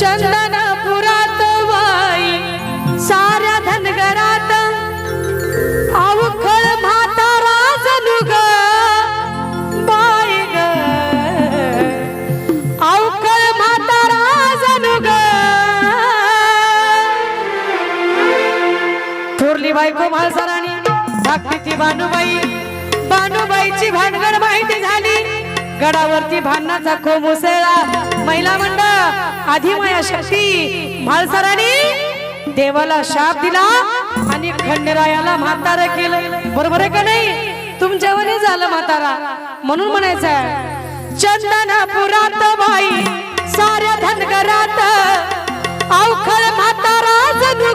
चंदनपुरात वाई साऱ्या धनगरात. अवखळ म्हातारा जणू ग बाई ग. अवखळ म्हातारा जणू ग. थोरली बायको म्हाळसराणी धाकटीची भानुबाई भानुबाईची भानगड माहिती झाली. गडावरती भांडणाचा खो मुसळला महिला मंडळ आधी माया शक्ती. म्हाळसराणी देवाला शाप दिला आणि खंडेरायाला म्हातारा केलं. बरोबर आहे का नाही? तुमच्यावरही झालं म्हातारा. म्हणून म्हणायचं चंदनापुरात बाई साऱ्या धनगरात अवखळ म्हातारा जणू